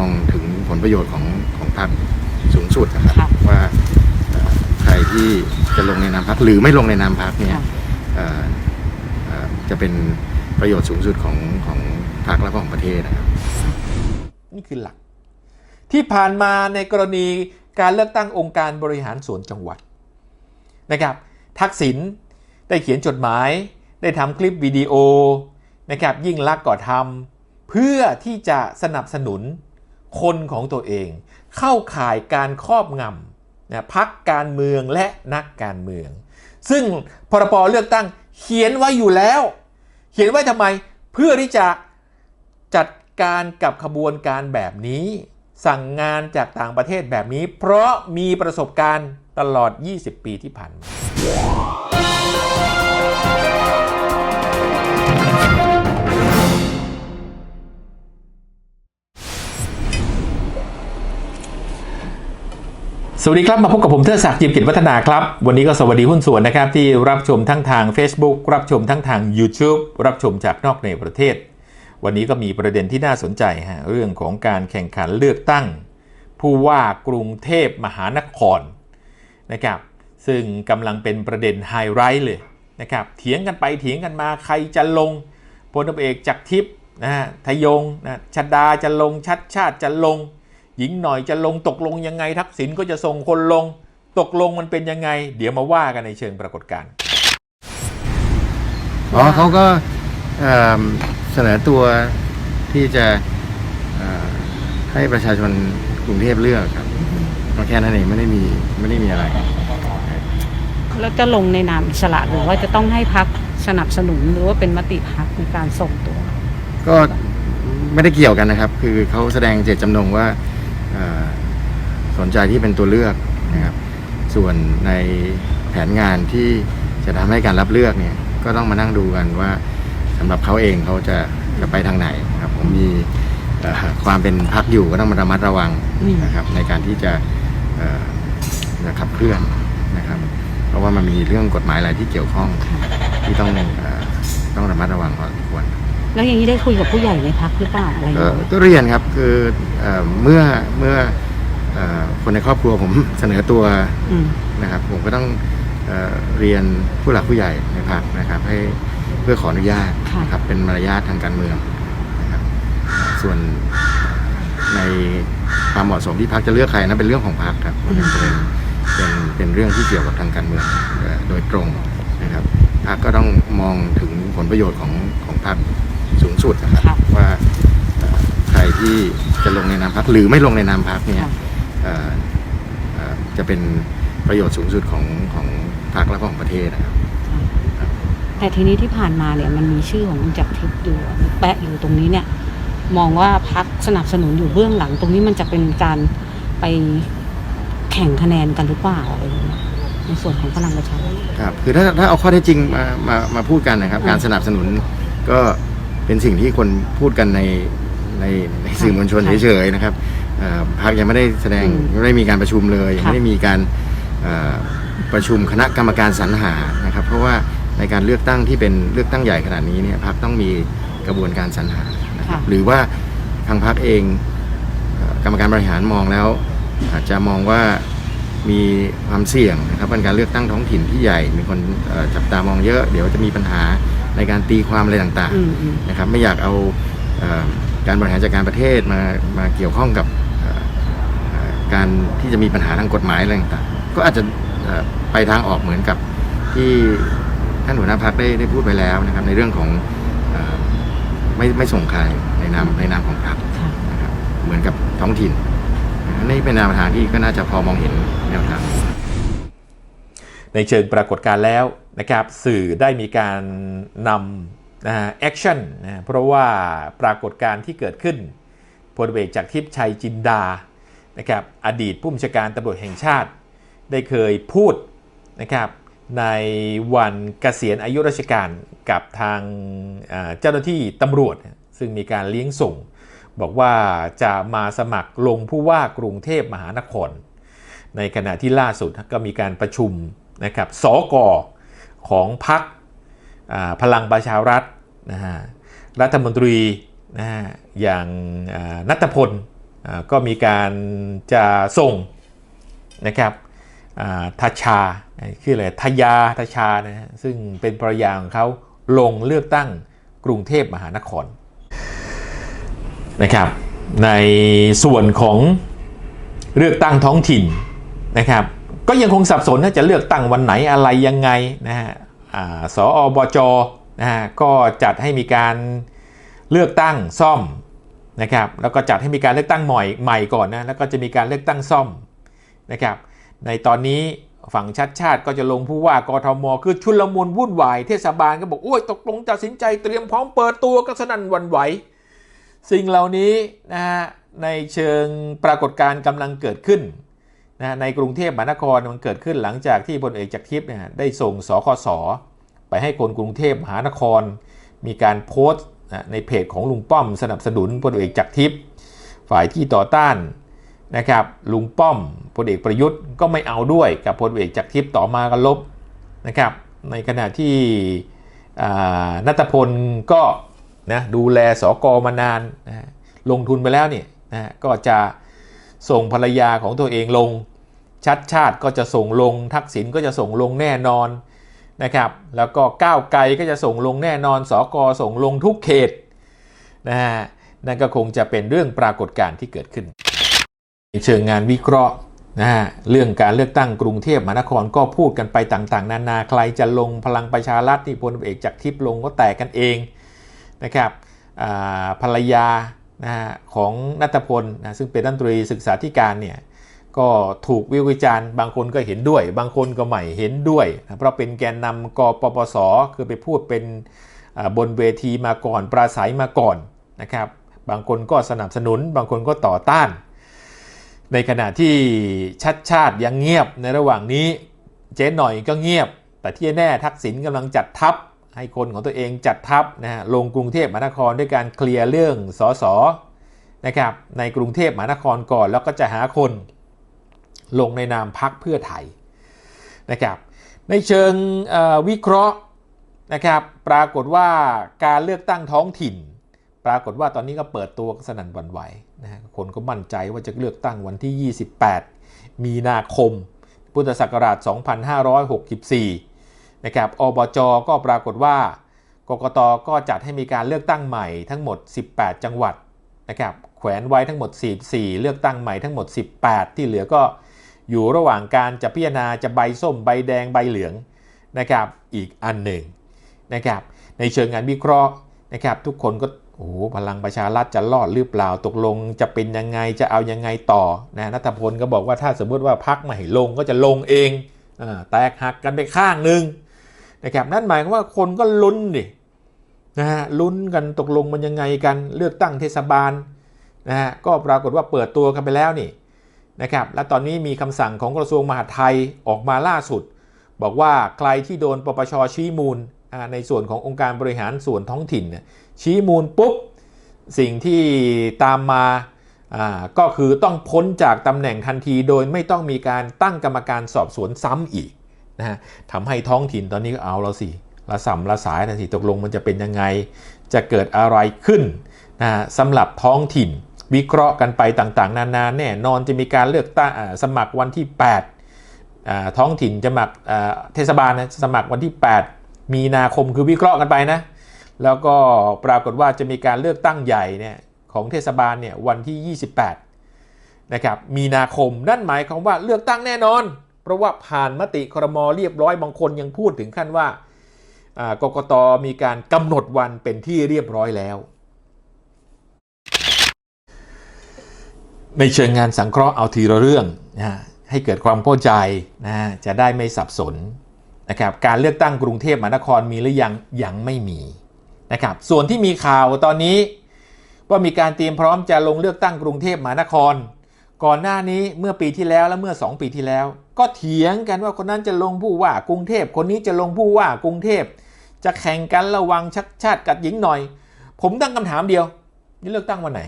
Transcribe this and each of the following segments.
องถึงผลประโยชน์ของของพรรคสูงสุดนะครับค่ะว่าเอ่อใครที่จะลงในนามพรรคหรือไม่ลงในนามพรรคเนี่ยค่ะ เอ่อเอ่อจะเป็นประโยชน์สูงสุดของของพรรคและของประเทศนะครับ นี่คือหลัก ที่ผ่านมาในกรณีการเลือกตั้งองค์การบริหารส่วนจังหวัดนะครับ ทักษิณได้เขียนจดหมาย ได้ทำคลิปวิดีโอนะครับยิ่งลักษณ์ก่อทำเพื่อที่จะสนับสนุน คนของตัวเอง เข้าข่ายการครอบงำนะพักการเมืองและนักการเมือง ซึ่งพรบเลือกตั้งเขียนไว้อยู่แล้ว เขียนไว้ทำไมเพื่อที่จะจัดการกับขบวนการแบบนี้ สั่งงานจากต่างประเทศแบบนี้ เพราะมีประสบการณ์ตลอด 20 ปีที่ผ่านมา วัสดีครับมาพบกับผมเทอศักดิ์จิมกิจวัฒนาครับ วันนี้ก็สวัสดีหุ้นส่วนนะครับ ที่รับชมทั้งทาง Facebook รับชมทั้งทาง YouTube รับชมจากนอกในประเทศ วันนี้ก็มีประเด็นที่น่าสนใจฮะเรื่องของการแข่งขันเลือกตั้ง ผู้ว่ากรุงเทพมหานครนะครับซึ่งกำลังเป็นประเด็นไฮไลท์เลยนะครับเถียงกันไปเถียงกันมาใครจะลงพลตำรวจเอกจากรทิพย์นะฮะทยงนะชดาจะลงชัดชาติจะลง หญิงหน่อยจะลงตกลงยังไงทักษิณก็จะส่งคนลง ตกลงมันเป็นยังไง เดี๋ยวมาว่ากันในเชิงปรากฏการณ์อ๋อเขาก็เอิ่มเสนอตัวที่จะเอ่อให้ประชาชนกรุงเทพเลือกครับก็แค่นั้นเองไม่ได้มีไม่ได้มีอะไรแล้วจะลงในนามอิสระหรือว่าจะต้องให้พักสนับสนุนหรือว่าเป็นมติพักในการส่งตัว ก็ไม่ได้เกี่ยวกันนะครับ คือเขาแสดงเจตจำนงว่าเอ่อ สนใจที่เป็นตัวเลือกนะครับ ส่วนในแผนงานที่จะทำให้การรับเลือกเนี่ยก็ต้องมานั่งดูกันว่าสำหรับเขาเองเขาจะจะไปทางไหนนะครับ ผมมีเอ่อความเป็นพักอยู่ก็ต้องมาระมัดระวังอืมนะครับ ในการที่จะเอ่อจะขับเคลื่อนนะครับ เพราะว่ามันมีเรื่องกฎหมายอะไรที่เกี่ยวข้องที่ต้องเอ่อต้องระมัดระวังพอสมควร แล้วอย่างนี้ได้คุยกับผู้ใหญ่ในพักหรือเปล่าอะไรอย่างก็เงี้ย ก็เรียนครับคือเอ่อเมื่อเมื่อเอ่อคนในครอบครัวผมเสนอตัวอืม นะครับ ผมก็ต้องเอ่อเรียนผู้หลักผู้ใหญ่ในพรรคนะครับ ให้เพื่อขออนุญาตค่ะ นะครับเป็นมารยาททางการเมืองนะครับส่วนในความเหมาะสมที่พรรคจะเลือกใครนั้นเป็นเรื่องของพรรคครับมันเป็นเป็นเป็นเรื่องที่เกี่ยวกับทางการเมืองเอ่อโดยตรงนะครับพรรคก็ต้องมองถึงผลประโยชน์ของของพรรค สูงสุดนะครับค่ะว่าเอ่อใครที่จะลงในนามพักหรือไม่ลงในนามพักเนี่ยค่ะเอ่อเอ่อจะเป็นประโยชน์สูงสุดของของพักและของประเทศนะครับแต่ทีนี้ที่ผ่านมาเนี่ยมันมีชื่อของคุณจักรทิพย์อยู่แปะอยู่ตรงนี้เนี่ย มองว่าพักสนับสนุนอยู่เบื้องหลัง ตรงนี้มันจะเป็นการไปแข่งคะแนนกันหรือเปล่าอะไรอย่างเงี้ยในส่วนของพลังประชารัฐครับคือถ้าถ้าเอาข้อเท็จจริงมามามาพูดกันนะครับอืมการสนับสนุนก็ เป็นสิ่งที่คนพูดกันในในในสื่อมวลชนค่ะเฉยๆนะครับเอ่อพรรคยังไม่ได้แสดงอืมไม่ได้มีการประชุมเลยยังค่ะไม่ได้มีการเอ่อประชุมคณะกรรมการสรรหานะครับ เพราะว่าในการเลือกตั้งที่เป็นเลือกตั้งใหญ่ขนาดนี้เนี่ยพรรคต้องมีกระบวนการสรรหานะครับค่ะหรือว่าทางพรรคเองเอ่อกรรมการบริหารมองแล้ว อาจจะมองว่ามีความเสี่ยงนะครับเป็นการเลือกตั้งท้องถิ่นที่ใหญ่ มีคนเอ่อจับตามองเยอะ เดี๋ยวจะมีปัญหา ในการตีความอะไรต่างอืมอืมๆนะครับไม่อยากเอาเอ่อการบริหารจัดการประเทศมามาเกี่ยวข้องกับเอ่อเอ่อการที่จะมีปัญหาทางกฎหมายอะไรต่างๆก็อาจจะเอ่อไปทางออกเหมือนกับที่ท่านหัวหน้าพักได้ได้พูดไปแล้วนะครับในเรื่องของเอ่อไม่ไม่ส่งใครในนามในนามของพรรคค่ะนะครับเหมือนกับท้องถิ่นนะนี่เป็นแนวทางที่ก็น่าจะพอมองเห็นแนวทางในเชิงปรากฏการณ์แล้ว นะครับสื่อได้มีการนำนะฮะแอคชั่นนะเพราะว่าปรากฏการณ์ที่เกิดขึ้นพลเอกจากทิพย์ชัยจินดานะครับอดีตผู้บัญชาการตำรวจแห่งชาติ ได้เคยพูดนะครับในวันเกษียณอายุราชการกับทางเจ้าหน้าที่ตำรวจ ซึ่งมีการเลี้ยงส่ง บอกว่าจะมาสมัครลงผู้ว่ากรุงเทพมหานคร ในขณะที่ล่าสุดก็มีการประชุมนะครับสก ของพรรคพลังประชารัฐนะฮะรัฐมนตรีนะฮะอย่างนัตพลก็มีการจะส่งนะครับทาชาคืออะไรทยาทาชานะฮะซึ่งเป็นภรรยาของเขาลงเลือกตั้งกรุงเทพมหานครนะครับในส่วนของเลือกตั้งท้องถิ่นนะครับ ก็ยังคงสับสนว่าจะเลือกตั้งวันไหนอะไรยังไงนะฮะอ่าสอบจนะฮะก็จัดให้มีการเลือกตั้งซ่อมนะครับแล้วก็จัดให้มีการเลือกตั้งใหม่ใหม่ก่อนนะแล้วก็จะมีการเลือกตั้งซ่อมนะครับในตอนนี้ฝั่งชัดชาติก็จะลงผู้ว่ากทม คือชุลมุนวุ่นวายเทศบาลก็บอกโอ้ยตกลงตัดสินใจเตรียมพร้อมเปิดตัวก็สนั่นวันไหว สิ่งเหล่านี้นะฮะในเชิงปรากฏการณ์กำลังเกิดขึ้น นะในกรุงเทพมหานครมันเกิดขึ้นหลังจากที่พลเอกจากทิพย์เนี่ยได้ส่งสคสไปให้คนกรุงเทพมหานคร มีการโพสต์ในเพจของลุงป้อม สนับสนุนพลเอกจากทิพย์ฝ่ายที่ต่อต้านนะครับลุงป้อมพลเอกประยุทธ์ก็ไม่เอาด้วยกับพลเอกจากทิพย์ต่อมากันลบนะครับ ในขณะที่นัตพลก็นะดูแลสกมานานนะลงทุนไปแล้วเนี่ยนะก็จะ ส่งภรรยาของตัวเองลง ชัดชาติก็จะส่งลง ทักษิณก็จะส่งลงแน่นอนนะครับแล้วก็ก้าวไกลก็จะส่งลงแน่นอนสกส่งลงทุกเขตนะฮะนั่นก็คงจะเป็นเรื่องปรากฏการณ์ที่เกิดขึ้น เชิงงานวิเคราะห์นะฮะเรื่องการเลือกตั้งกรุงเทพมหานครก็พูดกันไปต่างๆ นานาใครจะลงพลังประชารัฐที่พลเอกจากทิพย์ลงก็แตกกันเองนะครับภรรยา นะฮะของนัตพลนะซึ่งเป็นรัฐมนตรีศึกษาธิการเนี่ยก็ถูกวิวิจารณ์บางคนก็เห็นด้วย บางคนก็ไม่เห็นด้วยนะเพราะเป็นแกนนำกปปสคือไปพูดเป็นบนเวทีมาก่อนปราศัยมาก่อนนะครับบางคนก็สนับสนุน บางคนก็ต่อต้าน ในขณะที่ชัดชาติยังเงียบในระหว่างนี้เจ๊หน่อยก็เงียบ แต่ที่แน่ทักษิณกำลังจัดทัพ ให้คนของตัวเองจัดทัพนะฮะลงกรุงเทพมหานครด้วยการเคลียร์เรื่องสสนะครับในกรุงเทพมหานครก่อนแล้วก็จะหาคนลงในนามพักเพื่อไทยนะครับในเชิงวิเคราะห์นะครับปรากฏว่าการเลือกตั้งท้องถิ่น ปรากฏว่าตอนนี้ก็เปิดตัวสนั่นวันไหวนะฮะคนก็มั่นใจว่าจะเลือกตั้งวันที่ 28 มีนาคม พุทธศักราช 2564 นะครับอบจก็ปรากฏว่ากกตก็จัดให้มีการเลือกตั้งใหม่ทั้งหมด 18 จังหวัดนะครับแขวนไว้ทั้งหมด 44 เลือกตั้งใหม่ทั้งหมด 18 ที่เหลือก็อยู่ระหว่างการจะพิจารณาจะใบส้มใบแดงใบเหลืองนะครับอีกอันหนึ่งนะครับในเชิงงานวิเคราะห์นะครับทุกคนก็โอ้พลังประชารัฐจะรอดหรือเปล่าตกลงจะเป็นยังไงจะเอายังไงต่อนะนัทพลก็บอกว่าถ้าสมมติว่าพักไม่ให้ลงก็จะลงเองอแตกหักกันไปข้างหนึ่ง นะครับนั่นหมายความว่าคนก็ลุ้นดินะฮะลุ้นกันตกลงมันยังไงกันเลือกตั้งเทศบาลนะฮะก็ปรากฏว่าเปิดตัวกันไปแล้วนี่นะครับและตอนนี้มีคำสั่งของกระทรวงมหาดไทยออกมาล่าสุด บอกว่าใครที่โดนปปชชี้มูลในส่วนขององค์การบริหารส่วนท้องถิ่น ชี้มูลปุ๊บสิ่งที่ตามมาก็คือต้องพ้นจากตำแหน่งทันทีโดยไม่ต้องมีการตั้งกรรมการสอบสวนซ้ำอีก นะฮะทำให้ท้องถิ่นตอนนี้ก็เอาแล้วสิละสัมละสายนะสิตกลงมันจะเป็นยังไง จะเกิดอะไรขึ้นนะสำหรับท้องถิ่น วิเคราะห์กันไปต่างๆ นานาแน่นอนจะมีการเลือกตั้งอ่าสมัครวันที่ 8 ท้องถิ่นจะสมัครเทศบาลนะสมัครวันที่ 8 มีนาคมคือวิเคราะห์กันไปนะ แล้วก็ปรากฏว่าจะมีการเลือกตั้งใหญ่เนี่ยของเทศบาลเนี่ยวันที่ 28นะครับมีนาคมนั่นหมายความว่าเลือกตั้งแน่นอน เพราะว่าผ่านมติครมเรียบร้อยบางคนยังพูดถึงขั้นว่ากกตมีการกำหนดวันเป็นที่เรียบร้อยแล้ว ในเชิงงานสังเคราะห์เอาทีละเรื่องนะฮะให้เกิดความเข้าใจนะฮะจะได้ไม่สับสนนะครับการเลือกตั้งกรุงเทพมหานครมีหรือยังยังไม่มีนะครับส่วนที่มีข่าวตอนนี้ว่ามีการเตรียมพร้อมจะลงเลือกตั้งกรุงเทพมหานคร ก่อนหน้านี้เมื่อปีที่แล้วและเมื่อ 2 ปีที่แล้ว ก็เถียงกันว่าคนนั้นจะลงผู้ว่ากรุงเทพคนนี้จะลงผู้ว่ากรุงเทพ จะแข่งกันระวังชักชาติกับหญิงหน่อย ผมตั้งคำถามเดียวนี่เลือกตั้งวันไหน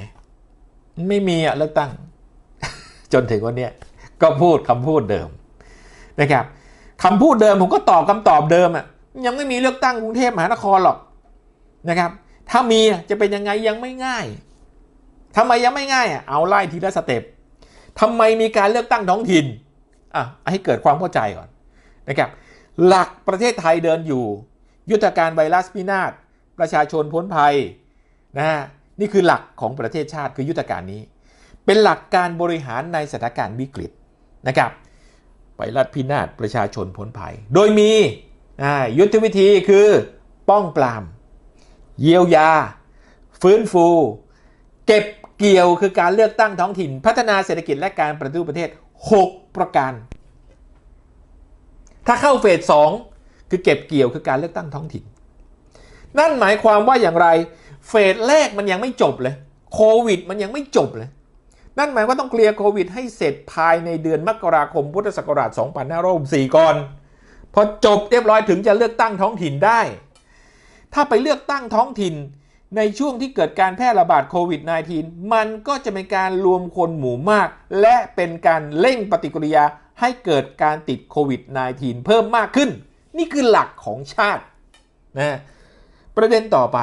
ไม่มีอะเลือกตั้ง จนถึงวันนี้ก็พูดคำพูดเดิมนะครับคำพูดเดิมผมก็ตอบคำตอบเดิมอะยังไม่มีเลือกตั้งกรุงเทพมหานครหรอกนะครับ ถ้ามีจะเป็นยังไงยังไม่ง่ายทำไมยังไม่ง่ายอะเอาไล่ทีละสเต็ป ทำไมมีการเลือกตั้งท้องถิ่นอะให้เกิดความเข้าใจก่อนนะครับหลักประเทศไทยเดินอยู่ ยุทธการไวรัสพินาศประชาชนพ้นภัยนะฮะนี่คือหลักของประเทศชาติคือยุทธการนี้ เป็นหลักการบริหารในสถานการณ์วิกฤตนะครับไวรัสพินาศประชาชนพ้นภัย โดยมียุทธวิธีคือป้องปราม เยียวยา ฟื้นฟู เก็บ เกี่ยวคือการเลือกตั้งท้องถิ่น พัฒนาเศรษฐกิจและการปฏิรูปประเทศ 6 ประการ ถ้าเข้าเฟส2คือเก็บเกี่ยวคือการเลือกตั้งท้องถิ่น นั่นหมายความว่าอย่างไร เฟสแรกมันยังไม่จบเลยโควิดมันยังไม่จบเลย นั่นหมายว่าต้องเคลียร์โควิดให้เสร็จภายในเดือนมกราคมพุทธศักราช2564ก่อน พอจบเรียบร้อยถึงจะเลือกตั้งท้องถิ่นได้ ถ้าไปเลือกตั้งท้องถิ่น ในช่วงที่เกิดการแพร่ระบาดโควิด -19 มันก็จะเป็นการรวมคนหมู่มาก และเป็นการเร่งปฏิกิริยาให้เกิดการติดโควิด -19 เพิ่มมากขึ้น นี่คือหลักของชาตินะประเด็นต่อไป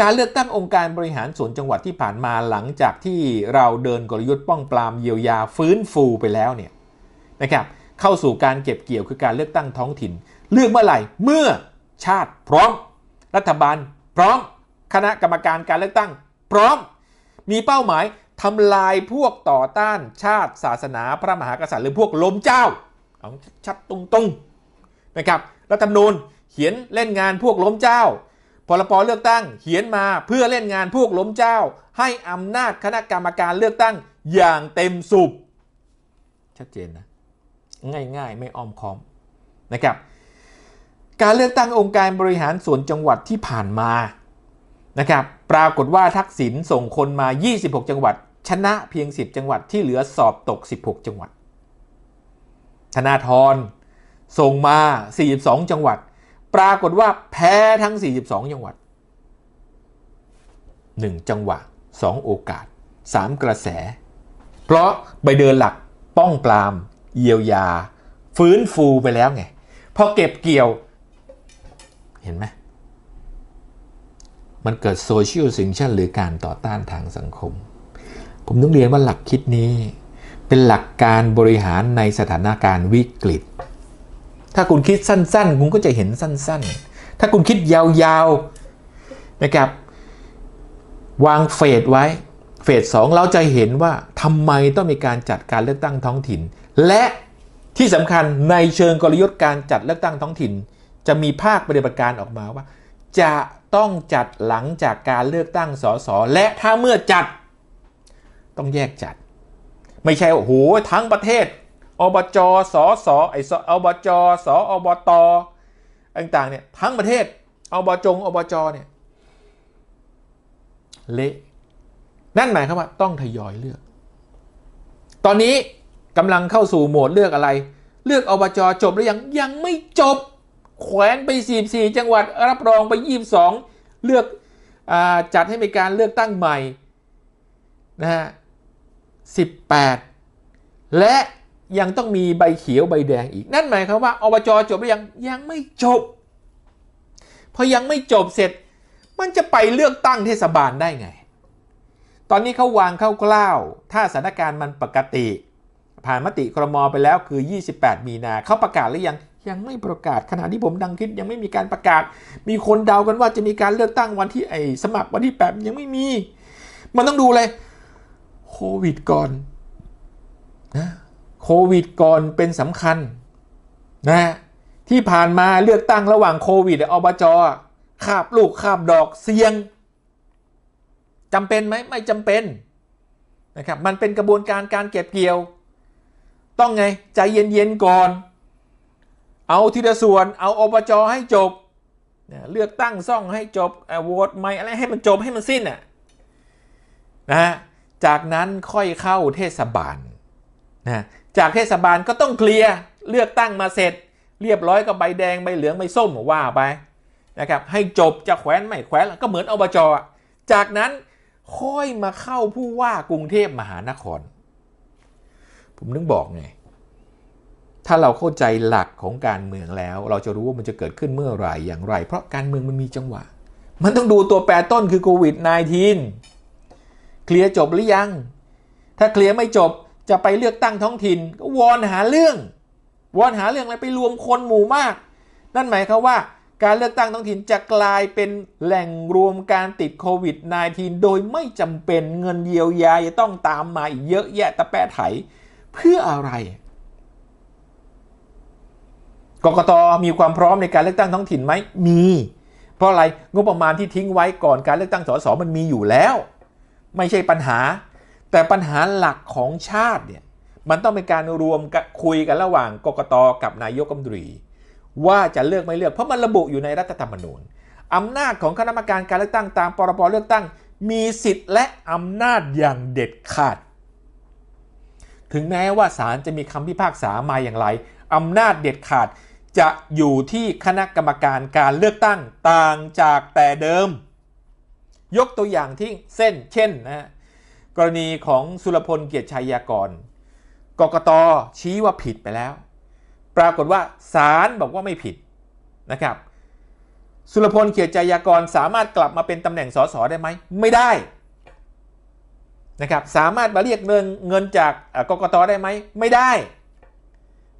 การเลือกตั้งองค์การบริหารส่วนจังหวัดที่ผ่านมาหลังจากที่เราเดินกลยุทธ์ป้องปรามเยียวยาฟื้นฟูไปแล้วเนี่ยนะครับเข้าสู่การเก็บเกี่ยวคือการเลือกตั้งท้องถิ่น เลือกเมื่อไหร่เมื่อชาติพร้อมรัฐบาล พร้อมคณะกรรมการการเลือกตั้ง พร้อมมีเป้าหมายทำลายพวกต่อต้านชาติศาสนาพระมหากษัตริย์หรือพวกล้มเจ้าเอาชัดตรงๆนะครับรัฐธรรมนูญเขียนเล่นงานพวกล้มเจ้าพรปเลือกตั้งเขียนมาเพื่อเล่นงานพวกล้มเจ้า ให้อำนาจคณะกรรมการเลือกตั้งอย่างเต็มสูบชัดเจนนะง่ายๆ ไม่อ้อมค้อมนะครับ การเลือกตั้งองค์การบริหารส่วนจังหวัดที่ผ่านมานะครับปรากฏว่าทักษิณส่งคนมา 26 จังหวัด ชนะเพียง 10 จังหวัดที่เหลือสอบตก 16 จังหวัด ธนาธรส่งมา 42 จังหวัด ปรากฏว่าแพ้ทั้ง 42 จังหวัด 1 จังหวะ 2 โอกาส 3 กระแส เพราะใบเดินหลักป้องปราม เยียวยา ฟื้นฟูไปแล้วไงพอเก็บเกี่ยว เห็นไหมมันเกิดโซเชียลซิงชันหรือการต่อต้านทางสังคม ผมต้องเรียนว่าหลักคิดนี้ เป็นหลักการบริหารในสถานการณ์วิกฤต ถ้าคุณคิดสั้น ๆ คุณก็จะเห็นสั้น ๆ ถ้าคุณคิดยาวๆนะครับวางเฟสไว้ เฟสสองเราจะเห็นว่าทำไมต้องมีการจัดการเลือกตั้งท้องถิ่น และที่สำคัญในเชิงกลยุทธ์การจัดเลือกตั้งท้องถิ่น จะมีภาคปฏิบัติการออกมาว่า จะต้องจัดหลังจากการเลือกตั้งสสและถ้าเมื่อจัด ต้องแยกจัด ไม่ใช่โอ้โหทั้งประเทศอบจสสไอสอบจสอบตต่างๆเนี่ยทั้งประเทศอบจงอบจเนี่ยเละนั่นหมายความว่าต้องทยอยเลือก ตอนนี้กำลังเข้าสู่โหมดเลือกอะไร เลือกอบจจบหรือยังยังไม่จบ แขวนไป 44 จังหวัดรับรองไป 22 เลือกอจัดให้มีการเลือกตั้งใหม่นะฮะ18 และยังต้องมีใบเขียวใบแดงอีก นั่นหมายความว่าอบจจบหรือยังยังไม่จบพอยังไม่จบเสร็จ มันจะไปเลือกตั้งเทศบาลได้ไง ตอนนี้เขาวางคร่าวถ้าสถานการณ์มันปกติ ผ่านมติครมไปแล้วคือ 28 มีนาเขาประกาศหรือยัง ยังไม่ประกาศขณะที่ผมดังคิดยังไม่มีการประกาศ มีคนเดากันว่าจะมีการเลือกตั้งวันที่ไอสมัครวันที่8ยังไม่มี มันต้องดูเลยโควิดก่อนนะโควิดก่อนเป็นสำคัญนะที่ผ่านมาเลือกตั้งระหว่างโควิดอบจคาบลูกคาบดอกเสี่ยงจำเป็นไหมไม่จำเป็นนะครับมันเป็นกระบวนการการเก็บเกี่ยว ต้องไงใจเย็นๆก่อน เอาทีละส่วนเอาอบจให้จบเลือกตั้งซ่องให้จบโหวตไม่อะไรให้มันจบให้มันสิ้นน่ะนะฮะจากนั้นค่อยเข้าเทศบาลนะจากเทศบาลก็ต้องเคลียร์เลือกตั้งมาเสร็จ เรียบร้อยก็ใบแดงใบเหลืองใบส้มว่าไปนะครับให้จบจะแขวนไม่แขวนก็เหมือนอบจอจากนั้นค่อยมาเข้าผู้ว่ากรุงเทพมหานคร ผมนึกบอกไง ถ้าเราเข้าใจหลักของการเมืองแล้ว เราจะรู้ว่ามันจะเกิดขึ้นเมื่อไหร่อย่างไร เพราะการเมืองมันมีจังหวะ มันต้องดูตัวแปรต้นคือโควิด -19 เคลียร์จบหรือยัง ถ้าเคลียร์ไม่จบจะไปเลือกตั้งท้องถิ่นก็วอนหาเรื่อง วอนหาเรื่องอะไรไปรวมคนหมู่มาก นั่นหมายความว่าการเลือกตั้งท้องถิ่นจะกลายเป็นแหล่งรวมการติดโควิด -19 โดยไม่จำเป็นเงินเยียวยาจะต้องตามมาอีกเยอะแยะตะแปะไถ เพื่ออะไร กกตมีความพร้อมในการเลือกตั้งท้องถิ่นไหมมี เพราะอะไรงบประมาณที่ทิ้งไว้ก่อนการเลือกตั้งสสมันมีอยู่แล้ว ไม่ใช่ปัญหา แต่ปัญหาหลักของชาติเนี่ยมันต้องเป็นการรวมคุยกันระหว่างกกตกับนายกรัฐมนตรี ว่าจะเลือกไม่เลือกเพราะมันระบุอยู่ในรัฐธรรมนูญอำนาจของคณะกรรมการการเลือกตั้งตามปรบเลือกตั้ง มีสิทธิ์และอำนาจอย่างเด็ดขาด ถึงแม้ว่าศาลจะมีคำพิพากษามาอย่างไรอำนาจเด็ดขาด จะอยู่ที่คณะกรรมการการเลือกตั้งต่างจากแต่เดิม ยกตัวอย่างที่เส้นเช่นนะกรณีของสุรพลเกียรติชัยยากร กกตชี้ว่าผิดไปแล้ว ปรากฏว่าศาลบอกว่าไม่ผิดนะครับ สุรพลเกียรติชัยยากรสามารถกลับมาเป็นตำแหน่งสสได้ไหมไม่ได้นะครับสามารถมาเรียกเงินเงินจากกกตได้ไหมไม่ได้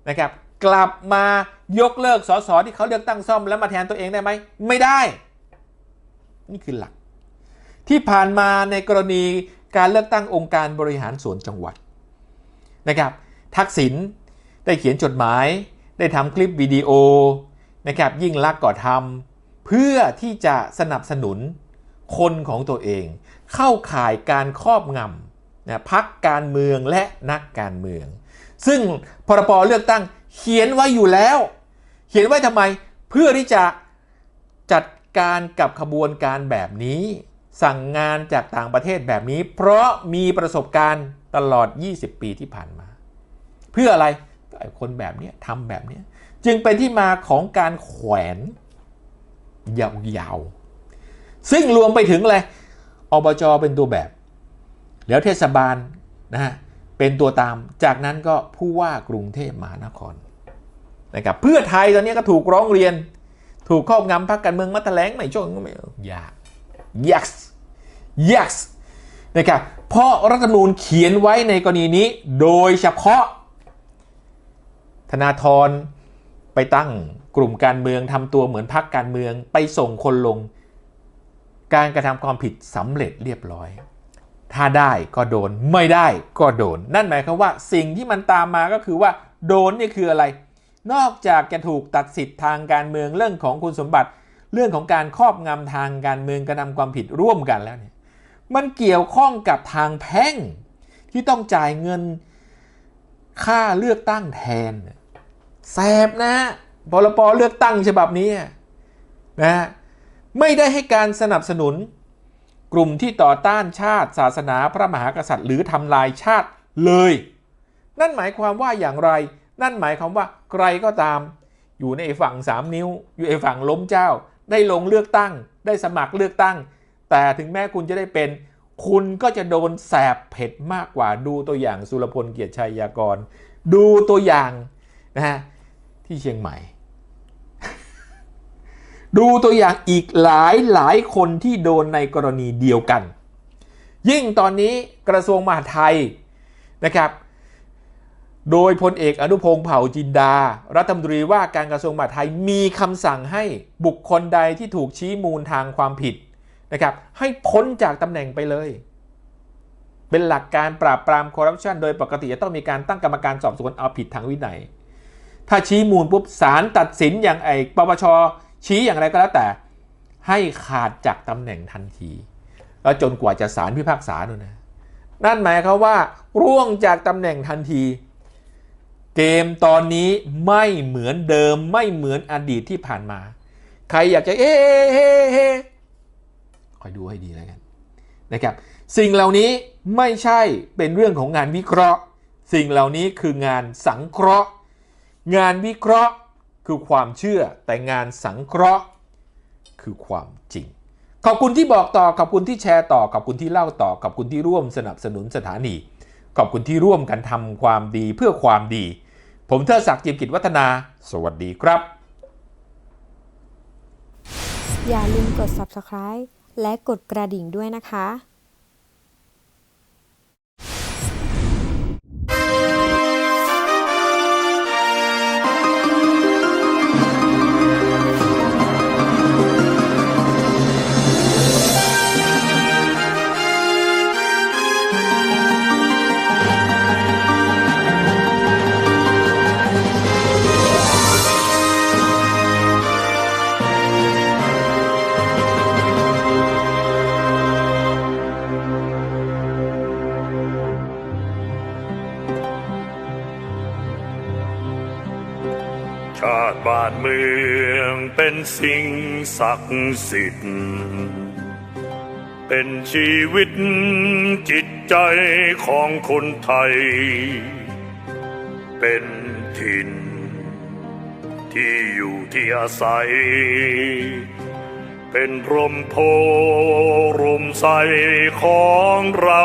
นะครับ กลับมา ยกเลิกสสที่เขาเลือกตั้งซ่อมแล้วมาแทนตัวเองได้ไหมไม่ได้ นี่คือหลัก ที่ผ่านมาในกรณีการเลือกตั้งองค์การบริหารส่วนจังหวัดนะครับ ทักษิณได้เขียนจดหมาย ได้ทำคลิปวิดีโอนะครับยิ่งลักก่อทำเพื่อที่จะสนับสนุนคนของตัวเอง เข้าข่ายการครอบงำนะพักการเมืองและนักการเมือง ซึ่งพรบเลือกตั้งเขียนไว้อยู่แล้ว เขียนไว้ทำไมเพื่อที่จะจัดการกับขบวนการแบบนี้ สั่งงานจากต่างประเทศแบบนี้ เพราะมีประสบการณ์ตลอด 20 ปีที่ผ่านมา เพื่ออะไรไอ้คนแบบนี้ทำแบบนี้ จึงเป็นที่มาของการแขวนยาวๆ ซึ่งรวมไปถึงอะไรอบจเป็นตัวแบบ แล้วเทศบาลนะฮะเป็นตัวตามจากนั้นก็ผู้ว่ากรุงเทพมหานคร นะครับเพื่อไทยตอนนี้ก็ถูกร้องเรียน ถูกครอบงำพรรคการเมืองมาแถลงไม่ช่วงก็ไม่ยาก yes yes นะครับเพราะรัฐธรรมนูญเขียนไว้ในกรณีนี้ โดยเฉพาะ ธนาธรไปตั้งกลุ่มการเมืองทำตัวเหมือนพรรคการเมืองไปส่งคนลง การกระทำความผิดสำเร็จเรียบร้อย ถ้าได้ก็โดนไม่ได้ก็โดน นั่นหมายความว่าสิ่งที่มันตามมาก็คือว่า โดนนี่คืออะไร นอกจากจะถูกตัดสิทธิ์ทางการเมืองเรื่องของคุณสมบัติ เรื่องของการครอบงำทางการเมืองกระทำความผิดร่วมกันแล้วเนี่ยมันเกี่ยวข้องกับทางแพ่งที่ต้องจ่ายเงินค่าเลือกตั้งแทนแสบนะพรปเลือกตั้งฉบับนี้นะฮะไม่ได้ให้การสนับสนุน กลุ่มที่ต่อต้านชาติ ศาสนาพระมหากษัตริย์ หรือทำลายชาติเลย นั่นหมายความว่าอย่างไร นั่นหมายความว่าใครก็ตาม อยู่ในฝั่งสามนิ้ว อยู่ในฝั่งล้มเจ้า ได้ลงเลือกตั้ง ได้สมัครเลือกตั้ง แต่ถึงแม้คุณจะได้เป็น คุณก็จะโดนแสบเผ็ดมากกว่าดูตัวอย่างสุรพลเกียรติชัยยากร ดูตัวอย่างนะฮะที่เชียงใหม่ ดูตัวอย่างอีกหลายหลายคนที่โดนในกรณีเดียวกัน ยิ่งตอนนี้กระทรวงมหาดไทยนะครับ โดยพลเอกอนุพงศ์เผ่าจินดา รัฐมนตรีว่าการกระทรวงมหาดไทยมีคำสั่งให้บุคคลใดที่ถูกชี้มูลทางความผิดนะครับให้พ้นจากตำแหน่งไปเลย เป็นหลักการปราบปรามคอร์รัปชันโดยปกติจะต้องมีการตั้งกรรมการสอบสวนเอาผิดทางวินัย ถ้าชี้มูลปุ๊บศาลตัดสินอย่างไอ้ปปชชี้อย่างไรก็แล้วแต่ ให้ขาดจากตำแหน่งทันที แล้วจนกว่าจะศาลพิพากษาดูนนะนั่นหมายความว่าร่วงจากตำแหน่งทันที เกมตอนนี้ไม่เหมือนเดิมไม่เหมือนอดีตที่ผ่านมา ใครอยากจะเอ๊ะเฮ้เฮ้คอยดูให้ดีแล้วกันนะครับ สิ่งเหล่านี้ไม่ใช่เป็นเรื่องของงานวิเคราะห์ สิ่งเหล่านี้คืองานสังเคราะห์ งานวิเคราะห์คือความเชื่อแต่งานสังเคราะห์ คือความจริง ขอบคุณที่บอกต่อขอบคุณที่แชร์ต่อขอบคุณที่เล่าต่อขอบคุณที่ร่วมสนับสนุนสถานีขอบคุณที่ร่วมกันทำความดีเพื่อความดี ผมเทอศักดิ์จิมกิจวัฒนา สวัสดีครับ อย่าลืมกด subscribe และกดกระดิ่งด้วยนะคะ เป็นสิ่งศักดิ์สิทธิ์ เป็นชีวิตจิตใจของคนไทย เป็นถิ่น ที่อยู่ที่อาศัย เป็นร่มโพรมใสของเรา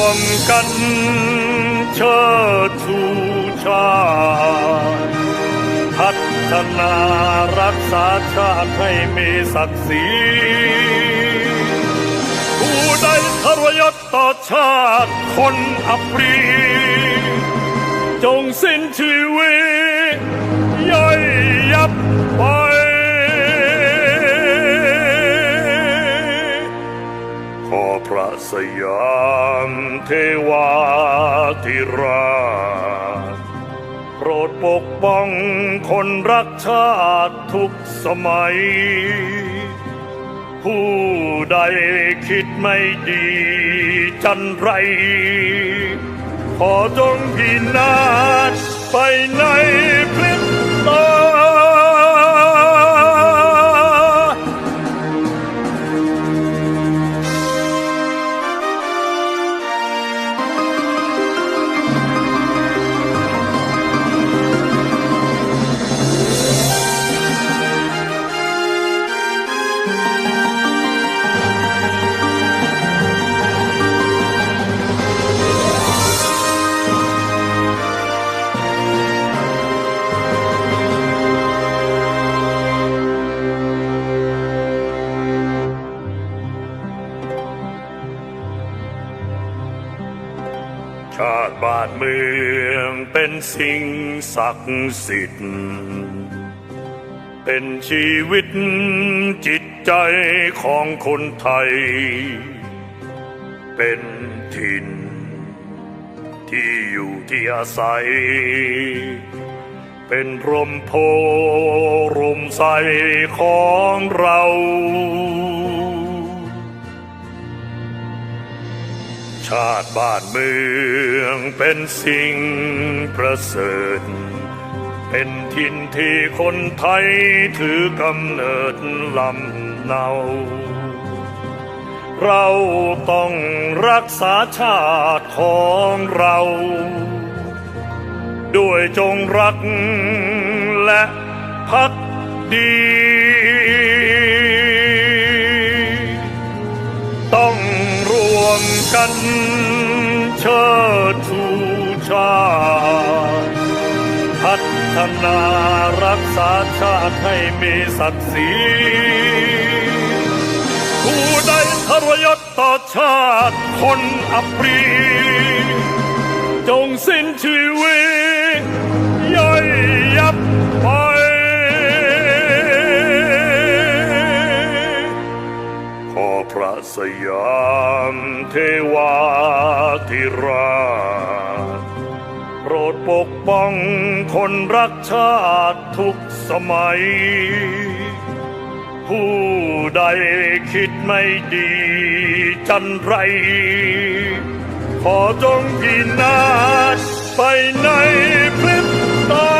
วมกันเชิดชูชาติพัฒนารักษาชาติให้มีศักดิ์ศรีผู้ใดทรยศต่อชาติคนอัปรีจงสิ้นชีวิตย่อย พระสยามเทวาธิราชโปรดปกป้องคนรักชาติทุกสมัย ผู้ใดคิดไม่ดีจันไร ขอจงพินาศไปในพริบตา ดิ์สิทธิ์ เป็นชีวิตจิตใจของคนไทย เป็นถิ่น ที่อยู่ที่อาศัย เป็นร่มโพรมใสของเราชาติบ้านเมืองเป็นสิ่งประเสริฐ เป็นถิ่นที่คนไทยถือกำเนิดลำเนา เราต้องรักษาชาติของเรา ด้วยจงรักและพักดี ต้องรวมกันเชิดชูชาติ นารักษาชาติให้มีศักดิ์ศรีผู้ใดทรยศต่อชาติคนอัปรีจงสิ้นชีวิตย่อยยับไปขอพระสยามเทวาธิราช ปกป้องคนรักชาติทุกสมัย ผู้ใดคิดไม่ดีจันไร ขอจงพินาศไปในพริบตา